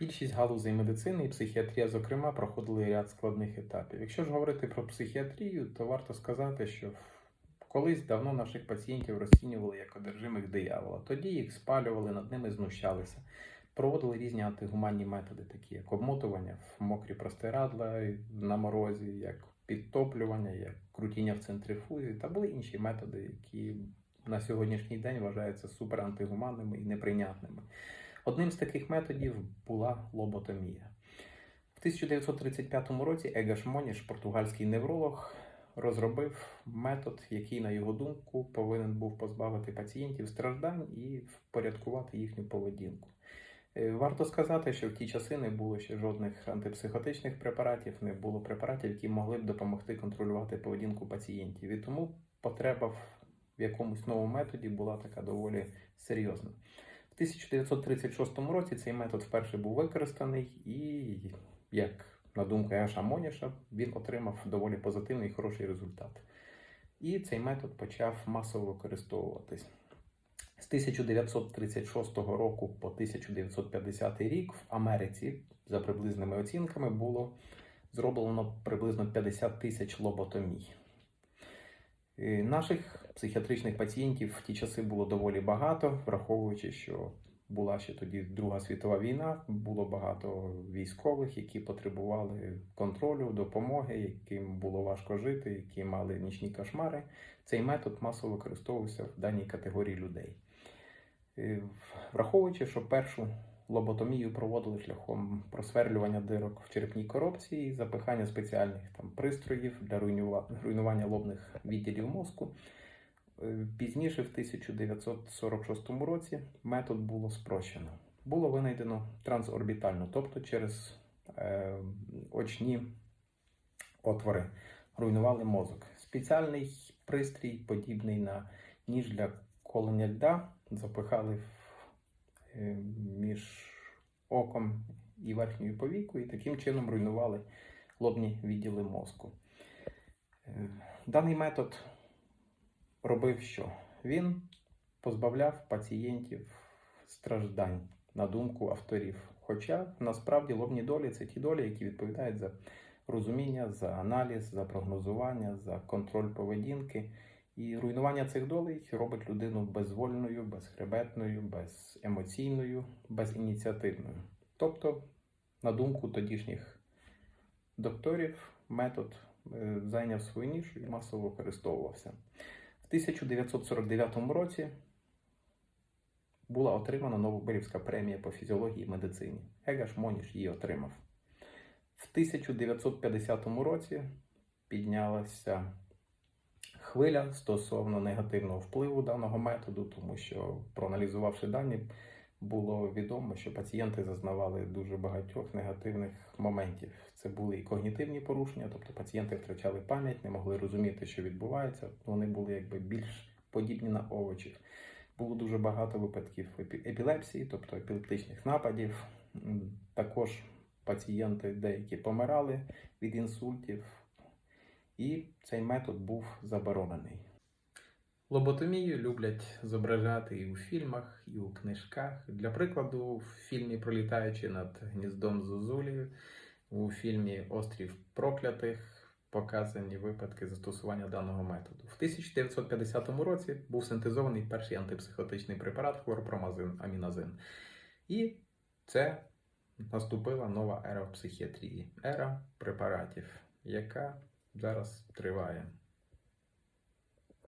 Більшість галузей медицини і психіатрія, зокрема, проходили ряд складних етапів. Якщо ж говорити про психіатрію, то варто сказати, що колись давно наших пацієнтів розцінювали як одержимих диявола. Тоді їх спалювали, над ними знущалися. Проводили різні антигуманні методи, такі як обмотування в мокрі простирадла на морозі, як підтоплювання, як крутіння в центрифузі, та були інші методи, які на сьогоднішній день вважаються суперантигуманними і неприйнятними. Одним з таких методів була лоботомія. В 1935 році Егаш Моніш, португальський невролог, розробив метод, який, на його думку, повинен був позбавити пацієнтів страждань і впорядкувати їхню поведінку. Е, Варто сказати, що в ті часи не було ще жодних антипсихотичних препаратів, не було препаратів, які могли б допомогти контролювати поведінку пацієнтів. І тому потреба в якомусь новому методі була така доволі серйозна. В 1936 році цей метод вперше був використаний, і, як на думку Яша Моніша, він отримав доволі позитивний і хороший результат. І цей метод почав масово використовуватись. З 1936 року по 1950 рік в Америці, за приблизними оцінками, було зроблено приблизно 50 тисяч лоботомій. Е, Наших психіатричних пацієнтів в ті часи було доволі багато, враховуючи, що була ще тоді Друга світова війна, було багато військових, які потребували контролю, допомоги, яким було важко жити, які мали нічні кошмари. Цей метод масово використовувався в даній категорії людей. Е, Враховуючи, що першу лоботомію проводили шляхом просверлювання дирок в черепній коробці і запихання спеціальних там пристроїв для руйнування лобних відділів мозку. Пізніше, в 1946 році, метод було спрощено. Було винайдено трансорбітально, тобто через е, очні отвори руйнували мозок. Спеціальний пристрій, подібний на ніж для колення льда, запихали в, е, між оком і верхньою повікою, і таким чином руйнували лобні відділи мозку. Е, Даний метод робив що? Він позбавляв пацієнтів страждань, на думку авторів. Хоча насправді лобні долі це ті долі, які відповідають за розуміння, за аналіз, за прогнозування, за контроль поведінки. І руйнування цих долей робить людину безвольною, безхребетною, беземоційною, безініціативною. Тобто, на думку тодішніх докторів, метод е, зайняв свою нішу і масово використовувався. В 1949 році була отримана Новобелівська премія по фізіології і медицині. Егаш Моніш її отримав. В 1950 році піднялася хвиля стосовно негативного впливу даного методу, тому що, проаналізувавши дані, було відомо, що пацієнти зазнавали дуже багатьох негативних моментів. Це були і когнітивні порушення, тобто пацієнти втрачали пам'ять, не могли розуміти, що відбувається. Вони були якби більш подібні на овочів. Було дуже багато випадків епі- епілепсії, тобто епілептичних нападів. Також пацієнти деякі помирали від інсультів, і цей метод був заборонений. Лоботомію люблять зображати і у фільмах, і у книжках. Для прикладу, в фільмі Пролітаючи над гніздом Зозулі, у фільмі Острів проклятих показані випадки застосування даного методу. В 1950 році був синтезований перший антипсихотичний препарат хлорпромазин аміназин. І це наступила нова ера в психіатрії, ера препаратів, яка зараз триває.